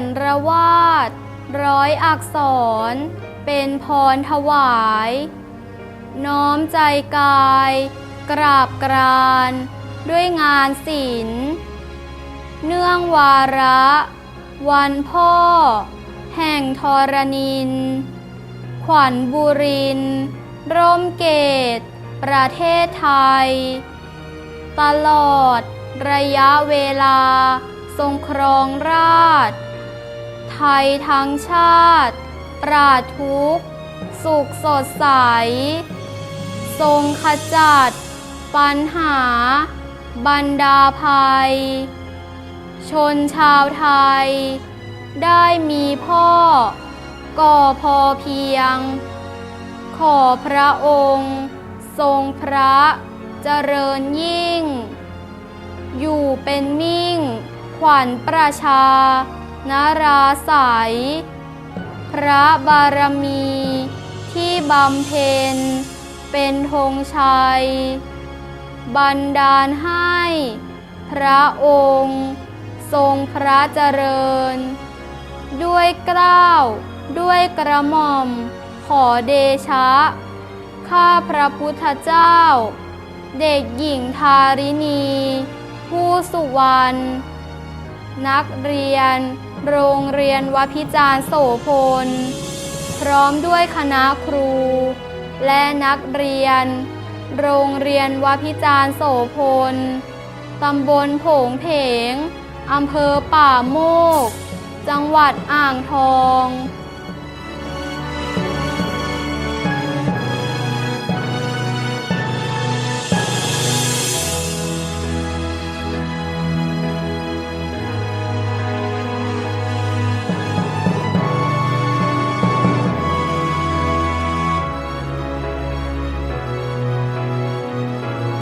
นระวาด ร้อยอักษร เป็นพรถวาย น้อมใจกาย กราบกราน ด้วยงานศิลเนื่องวาระ วันพ่อ แห่งทรณิน ขวัญบุริน ร่มเกต ประเทศไทย ตลอดระยะเวลา ทรงครองราช ไทยทั้งชาติ ปราดทุกข์ สุขสดใส ทรงขจัด ปัญหา บรรดาภัย ชนชาวไทย ได้มีพ่อ ก่อพอเพียง ขอพระองค์ ทรงพระเจริญยิ่ง อยู่เป็นมิ่ง ขวัญประชา นาราศัยพระบารมี ที่บำเพ็ญ เป็นธงชัย บันดาลให้ พระองค์ ทรงพระเจริญ ด้วยเกล้าว ด้วยกระหม่อม ขอเดชะ ข้าพระพุทธเจ้า เด็กหญิงทาริณีผู้สุวรรณ นักเรียน โรงเรียนวพิจารณโสพล พร้อมด้วยคณะครู และนักเรียน โรงเรียนวพิจารณโสพล ตำบลโผงเพงอำเภอป่าโมก จังหวัดอ่างทอง